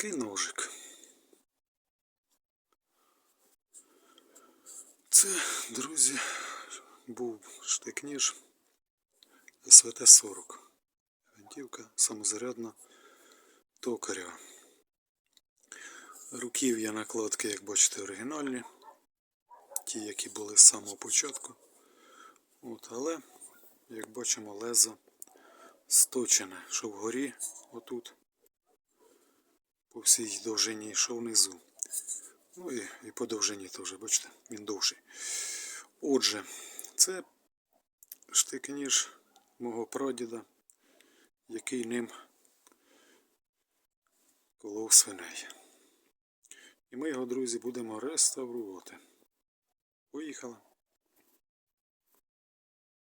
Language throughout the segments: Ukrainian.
такий ножик. Це, друзі, був штик-ніж СВТ-40. Гвинтівка самозарядна токаря. Руків'я накладки, як бачите, оригінальні. Ті, які були з самого початку. От, але, як бачимо, лезо сточене, що вгорі, отут, по всій довжині, що внизу. Ну і, і по довжині теж, бачите, він довший. Отже, це штик-ніж мого прадіда, який ним колов свиней. І ми його, друзі, будемо реставрувати. Поїхали.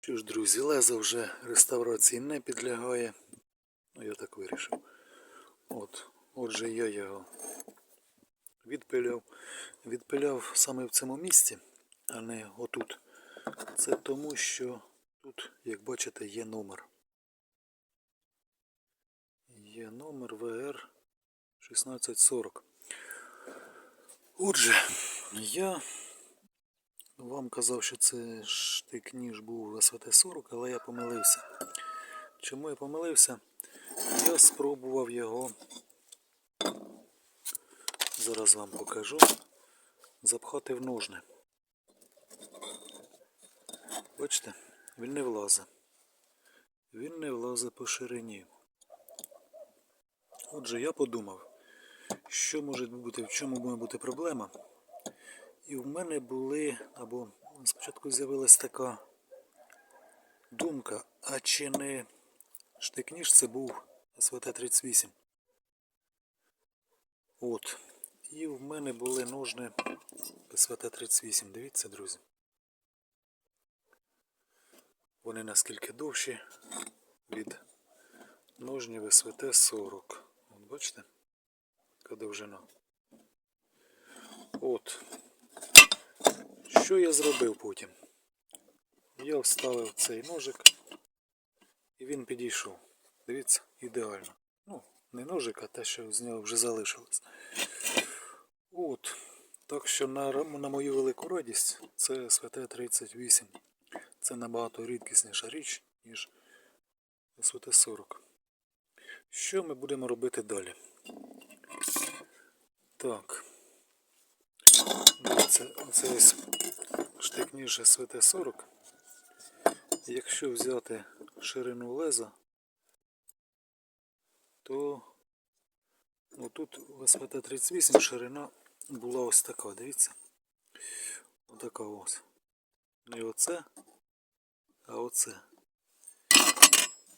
Що ж, друзі, лезо вже реставрації не підлягає. Ну, я так вирішив. От, отже, я його відпиляв. Відпиляв саме в цьому місці, а не отут. Це тому, що тут, як бачите, є номер. Є номер ВР 1640. Отже, я вам казав, що це штик ніж був СВТ-40, але я помилився. Чому я помилився? Я спробував його, зараз вам покажу, запхати в ножни. Бачите, він не влазить. Він не влазить по ширині. Отже, я подумав, що може бути, в чому може бути проблема. І в мене були, або спочатку з'явилась така думка, а чи не штик-ніж це був СВТ-38. От. І в мене були ножни СВТ-38. Дивіться, друзі. Вони наскільки довші від ножнів СВТ-40. От бачите? Яка довжина. От. Що я зробив потім? Я вставив цей ножик і він підійшов. Дивіться, ідеально. Ну, не ножик, а те, що з нього вже залишилось. От. Так що на, на мою велику радість це СВТ-38. Це набагато рідкісніша річ, ніж СВТ-40. Що ми будемо робити далі? Так. Дивіться, оце ось штик ніж СВТ-40. Якщо взяти ширину леза, то ну, тут у СВТ-38 ширина була ось така, дивіться. Отака ось. Не оце, а оце.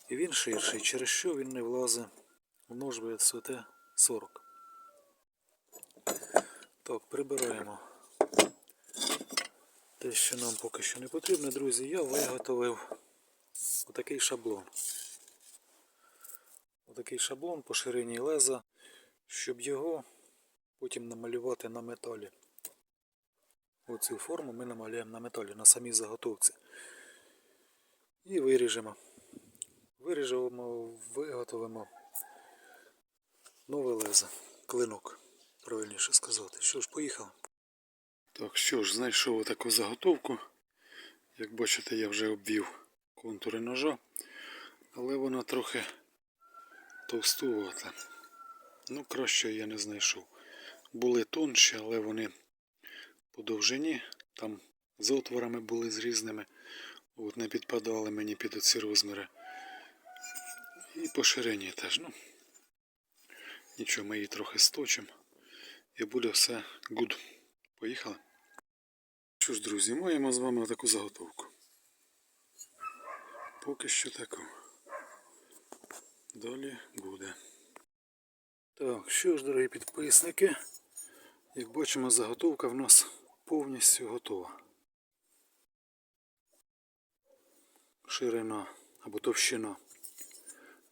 І він ширший, через що він не влазить в ножби СВТ-40. Так, прибираємо те, що нам поки що не потрібно, друзі. Я виготовив отакий шаблон. Отакий шаблон по ширині леза, щоб його потім намалювати на металі. Оцю форму ми намалюємо на металі, на самій заготовці. І виріжемо. Виріжемо, виготовимо нове лезо, клинок, правильніше сказати. Що ж, поїхав. Так, що ж, знайшов таку заготовку. Як бачите, я вже обвів контури ножа, але вона трохи товстувата. Ну, краще я не знайшов. Були тонші, але вони по довжині, там з отворами були з різними. От не підпадали мені під оці розміри. І по ширині теж. ну. Нічого, ми її трохи сточимо. І буде все good. Поїхали. Що ж, друзі, маємо з вами таку заготовку. Поки що таку. Далі буде. Так, що ж, дорогі підписники, як бачимо, заготовка в нас повністю готова. Ширина або товщина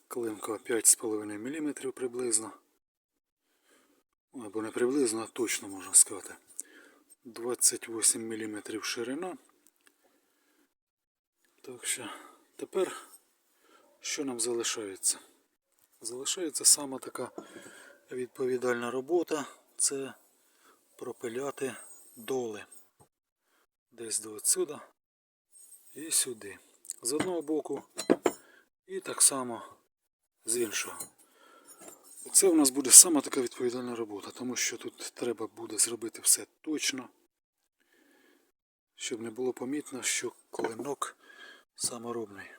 клинка 5,5 мм приблизно. Або не приблизно, а точно можна сказати. 28 мм ширина. Так що тепер що нам залишається? Залишається сама така відповідальна робота це пропиляти доли. Десь до отсюда і сюди. З одного боку і так само з іншого. Це у нас буде саме така відповідальна робота, тому що тут треба буде зробити все точно, щоб не було помітно, що клинок саморобний.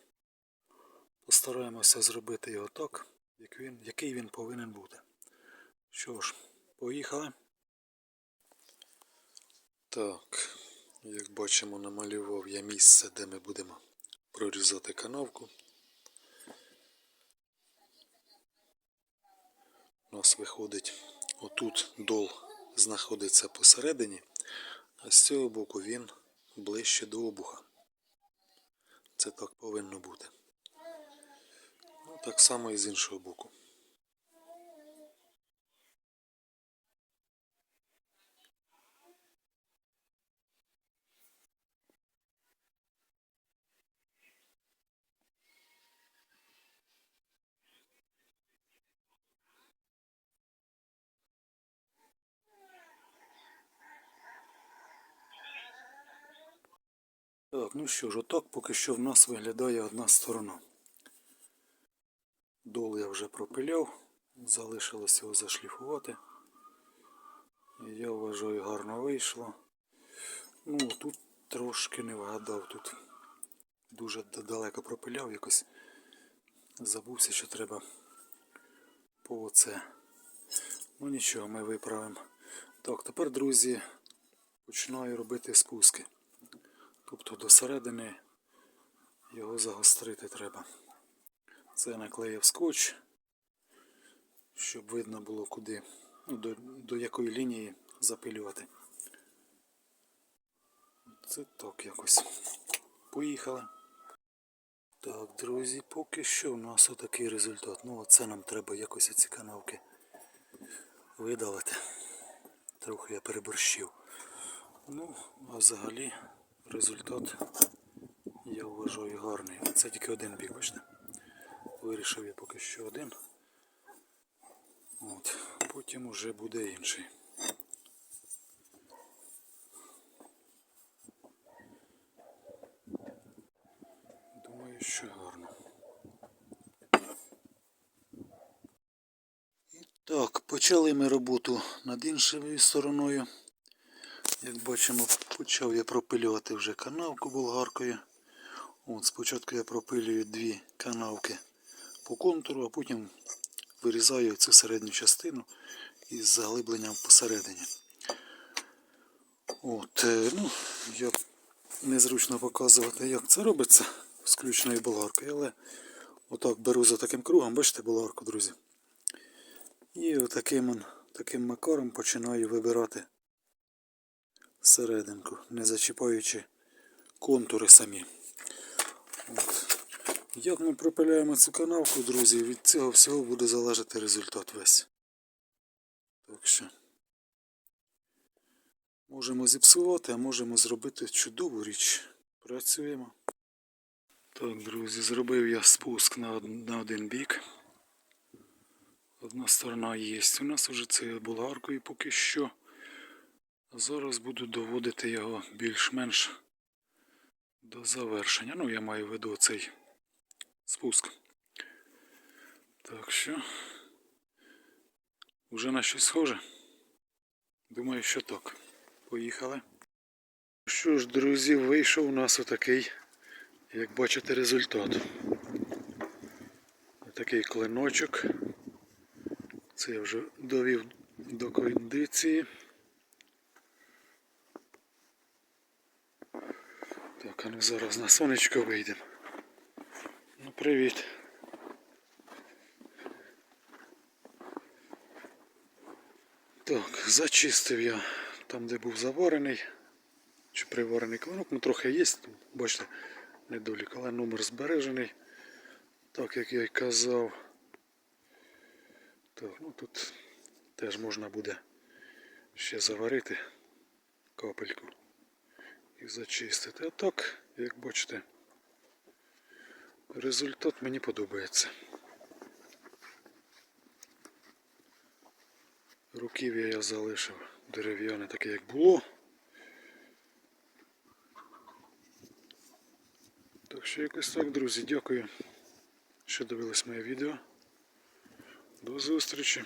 Постараємося зробити його так, який він повинен бути. Що ж, поїхали. Так, як бачимо, намалював я місце, де ми будемо прорізати канавку. У нас виходить, отут дол знаходиться посередині, а з цього боку він ближче до обуха. Це так повинно бути. Ну, так само і з іншого боку. Так, ну що ж, отак поки що в нас виглядає одна сторона. Дол я вже пропиляв, залишилось його зашліфувати. Я вважаю, гарно вийшло. Ну, тут трошки не вгадав, тут дуже далеко пропиляв якось. Забувся, що треба по оце. Ну нічого, ми виправимо. Так, тепер, друзі, починаю робити спуски. Тобто до середини його загострити треба. Це наклеїв скотч, щоб видно було куди, ну, до, до якої лінії запилювати. Це так якось. Поїхали. Так, друзі, поки що у нас отакий результат. Ну, оце нам треба якось ці канавки видалити. Трохи я переборщив. Ну, а взагалі результат я вважаю гарний. Це тільки один бік, бачите? Вирішив я поки що один. От. Потім уже буде інший. Думаю, що гарно. І так, почали ми роботу над іншою стороною. Як бачимо, почав я пропилювати вже канавку болгаркою. От, спочатку я пропилюю дві канавки по контуру, а потім вирізаю цю середню частину із заглибленням посередині. От, е, ну, я незручно показувати, як це робиться з ключною болгаркою, але отак беру за таким кругом, бачите болгарку, друзі. І отаким таким макаром починаю вибирати серединку, не зачіпаючи контури самі. От. Як ми пропиляємо цю канавку, друзі, від цього всього буде залежати результат весь. Так що можемо зіпсувати, а можемо зробити чудову річ. Працюємо. Так, друзі, зробив я спуск на, на один бік. Одна сторона є. У нас вже це болгаркою поки що. Зараз буду доводити його більш-менш до завершення. Ну, я маю в виду цей спуск. Так що. Уже на щось схоже? Думаю, що так. Поїхали. Що ж, друзі, вийшов у нас отакий, як бачите, результат. Отакий клиночок. Це я вже довів до кондиції. Так, а ну зараз на сонечко вийдемо. Ну, привіт. Так, зачистив я там, де був заварений. Чи приварений клинок. Ну трохи є, бачите, недолік, але номер збережений. Так як я й казав. Так, ну тут теж можна буде ще заварити капельку і зачистити. А так, як бачите, результат мені подобається. Руків'я я залишив дерев'яне таке, як було. Так що якось так, друзі, дякую, що дивились моє відео. До зустрічі.